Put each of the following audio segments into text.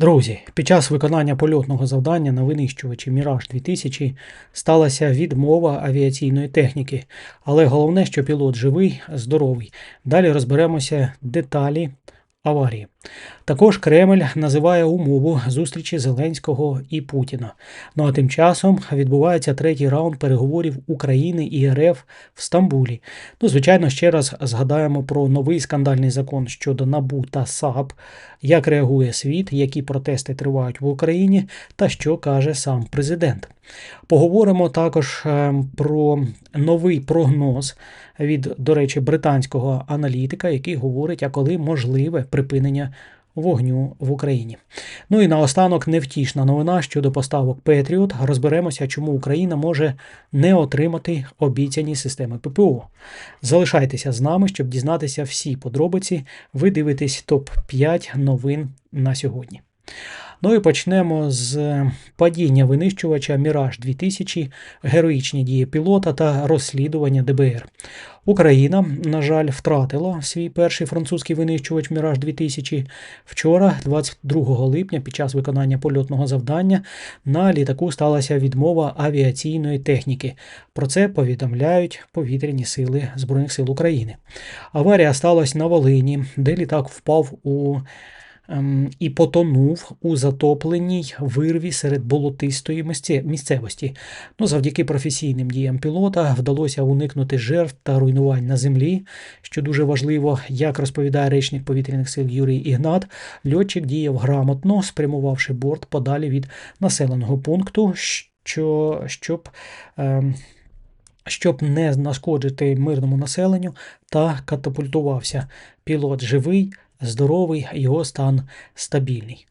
Друзі, під час виконання польотного завдання на винищувачі Міраж 2000 сталася відмова авіаційної техніки, але головне, що пілот живий, здоровий. Далі розберемося деталі аварії. Також Кремль називає умову зустрічі Зеленського і Путіна. Ну а тим часом відбувається третій раунд переговорів України і РФ в Стамбулі. Ну, звичайно, ще раз згадаємо про новий скандальний закон щодо НАБУ та САП, як реагує світ, які протести тривають в Україні, та що каже сам президент. Поговоримо також е, про новий прогноз від, до речі, британського аналітика, який говорить, а коли можливе припинення вогню в Україні. Ну і наостанок невтішна новина щодо поставок Петріот. Розберемося, чому Україна може не отримати обіцяні системи ППО. Залишайтеся з нами, щоб дізнатися всі подробиці. Ви дивитесь топ-5 новин на сьогодні. Ну і почнемо з падіння винищувача Міраж 2000, героїчні дії пілота та розслідування ДБР. Україна, на жаль, втратила свій перший французький винищувач Міраж 2000 вчора, 22 липня, під час виконання польотного завдання, на літаку сталася відмова авіаційної техніки. Про це повідомляють повітряні сили Збройних сил України. Аварія сталася на Волині, де літак впав у і потонув у затопленій вирві серед болотистої місцевості. Ну, завдяки професійним діям пілота вдалося уникнути жертв та руйнувань на землі, що дуже важливо, як розповідає речник повітряних сил Юрій Ігнат. Льотчик діяв грамотно, спрямувавши борт подалі від населеного пункту, що щоб. ем, щоб не нашкоджити мирному населенню та катапультувався. Пілот живий, здоровий, його стан стабільний.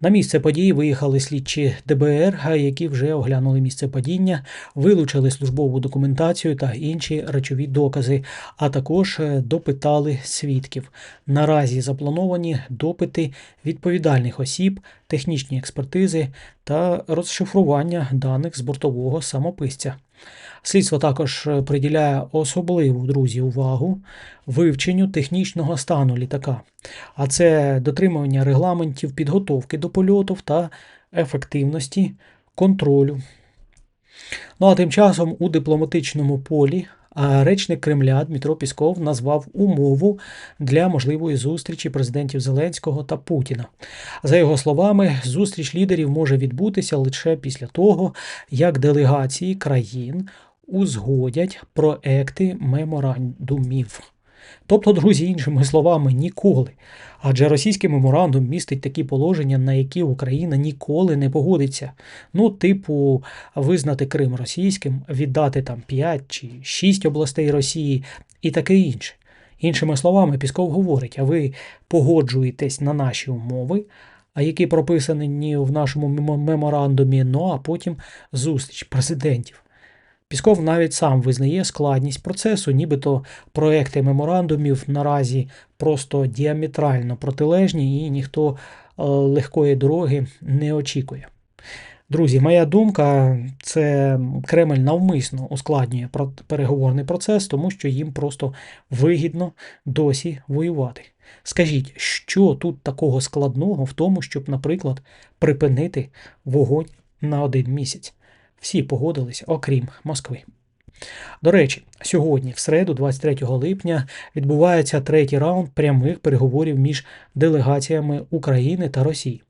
На місце події виїхали слідчі ДБР, які вже оглянули місце падіння, вилучили службову документацію та інші речові докази, а також е, допитали свідків. Наразі заплановані допити відповідальних осіб, технічні експертизи та розшифрування даних з бортового самописця. Слідство також е, приділяє особливу друзі увагу вивченню технічного стану літака, а це дотримування регламентів підготовки до польотів та ефективності контролю. Ну а тим часом у дипломатичному полі речник Кремля Дмитро Пісков назвав умову для можливої зустрічі президентів Зеленського та Путіна. За його словами, зустріч лідерів може відбутися лише після того, як делегації країн узгодять проекти меморандумів. Тобто, друзі, іншими словами, ніколи. Адже російський меморандум містить такі положення, на які Україна ніколи не погодиться. Ну, типу, визнати Крим російським, віддати там 5 чи 6 областей Росії і таке інше. Іншими словами, Пісков говорить: а ви погоджуєтесь на наші умови, а які прописані в нашому меморандумі, ну а потім зустріч президентів. Пісков навіть сам визнає складність процесу, нібито проекти меморандумів наразі просто діаметрально протилежні і ніхто е, легкої дороги не очікує. Друзі, моя думка, це Кремль навмисно ускладнює переговорний процес, тому що їм просто вигідно досі воювати. Скажіть, що тут такого складного в тому, щоб, наприклад, припинити вогонь на один місяць? Всі погодились, окрім Москви. До речі, сьогодні, в середу, 23 липня, відбувається третій раунд прямих переговорів між делегаціями України та Росії.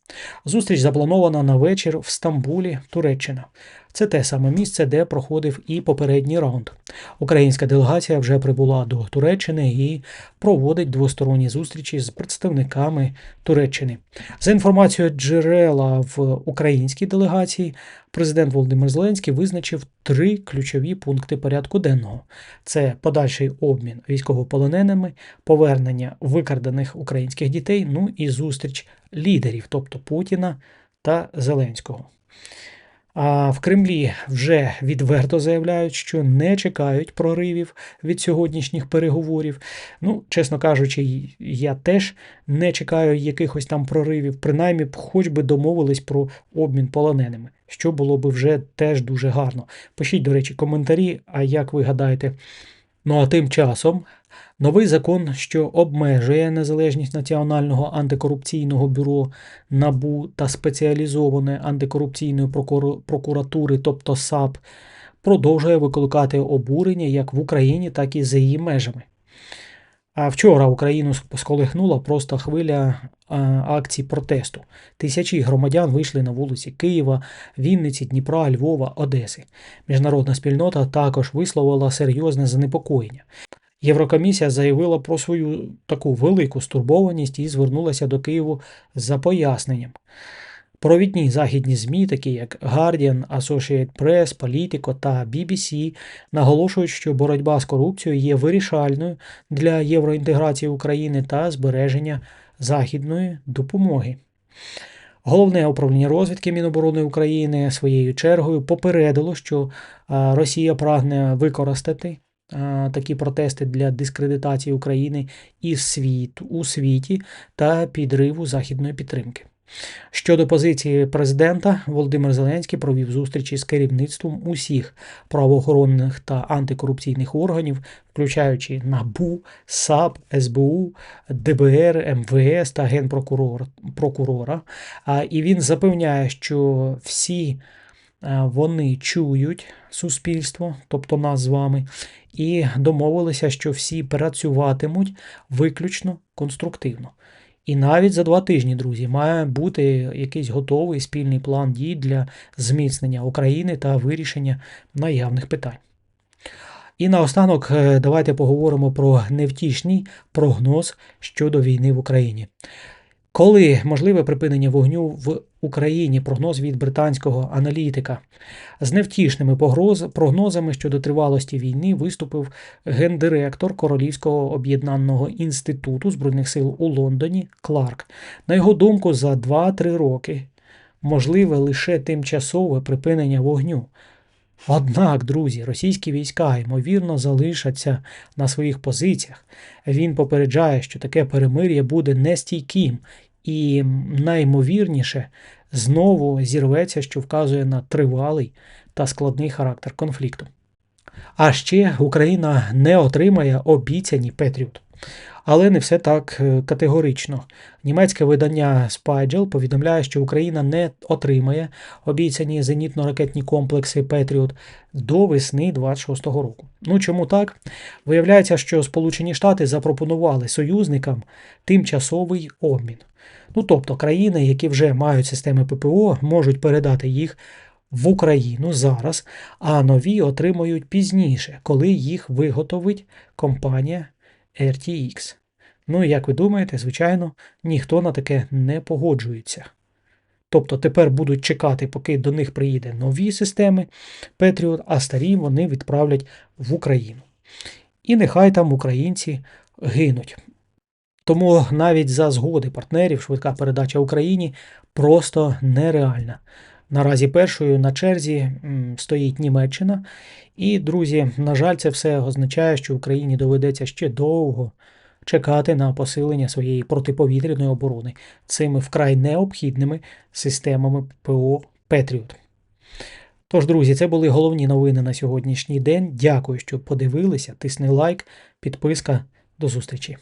Зустріч запланована на вечір в Стамбулі, Туреччина. Це те саме місце, де проходив і попередній раунд. Українська делегація вже прибула до Туреччини і проводить двосторонні зустрічі з представниками Туреччини. За інформацією джерела в українській делегації, президент Володимир Зеленський визначив три ключові пункти порядку денного: це подальший обмін військовополоненими, повернення викрадених українських дітей, ну і зустріч лідерів, тобто Путіна та Зеленського. А в Кремлі вже відверто заявляють, що не чекають проривів від сьогоднішніх переговорів. Ну, чесно кажучи, я теж не чекаю якихось там проривів, принаймні, хоч би домовились про обмін полоненими, що було би вже теж дуже гарно. Пишіть, до речі, коментарі. А як ви гадаєте, Ну а тим часом новий закон, що обмежує незалежність Національного антикорупційного бюро НАБУ та спеціалізованої антикорупційної прокуратури, тобто САП, продовжує викликати обурення як в Україні, так і за її межами. А вчора Україну сколихнула просто хвиля акцій протесту. Тисячі громадян вийшли на вулиці Києва, Вінниці, Дніпра, Львова, Одеси. Міжнародна спільнота також висловила серйозне занепокоєння. Єврокомісія заявила про свою таку велику стурбованість і звернулася до Києву за поясненням. Провідні західні ЗМІ, такі як Guardian, Associated Press, Politico та BBC, наголошують, що боротьба з корупцією є вирішальною для євроінтеграції України та збереження західної допомоги. Головне управління розвідки Міноборони України своєю чергою попередило, що Росія прагне використати такі протести для дискредитації України і світ, у світі та підриву західної підтримки. Щодо позиції президента, Володимир Зеленський провів зустрічі з керівництвом усіх правоохоронних та антикорупційних органів, включаючи НАБУ, САП, СБУ, ДБР, МВС та Генпрокурора. І він запевняє, що всі вони чують суспільство, тобто нас з вами, і домовилися, що всі працюватимуть виключно конструктивно. І навіть за два тижні, друзі, має бути якийсь готовий спільний план дій для зміцнення України та вирішення наявних питань. І наостанок е, давайте поговоримо про невтішний прогноз щодо війни в Україні. Коли можливе припинення вогню в Україні, прогноз від британського аналітика з невтішними погроз- прогнозами щодо тривалості війни виступив гендиректор Королівського об'єднаного інституту збройних сил у Лондоні Кларк. На його думку, за 2-3 роки можливе лише тимчасове припинення вогню. Однак, друзі, російські війська ймовірно залишаться на своїх позиціях. Він попереджає, що таке перемир'я буде нестійким і найімовірніше знову зірветься, що вказує на тривалий та складний характер конфлікту. А ще Україна не отримає обіцяні Петріот. Але не все так е, категорично. Німецьке видання Spygel повідомляє, що Україна не отримає обіцяні зенітно-ракетні комплекси Петріот до весни 26-го року. Ну чому так? Виявляється, що Сполучені Штати запропонували союзникам тимчасовий обмін. Ну тобто країни, які вже мають системи ППО, можуть передати їх в Україну зараз, а нові отримують пізніше, коли їх виготовить компанія RTX. Ну і як ви думаєте, звичайно, ніхто на таке не погоджується. Тобто тепер будуть чекати, поки до них приїде нові системи Patriot, а старі вони відправлять в Україну. І нехай там українці гинуть. Тому навіть за згоди партнерів швидка передача Україні просто нереальна. Наразі першою на черзі стоїть Німеччина. І, друзі, на жаль, це все означає, що Україні доведеться ще довго чекати на посилення своєї протиповітряної оборони цими вкрай необхідними системами ПО Петріот. Тож, друзі, це були головні новини на сьогоднішній день. Дякую, що подивилися. Тисни лайк, підписка. До зустрічі!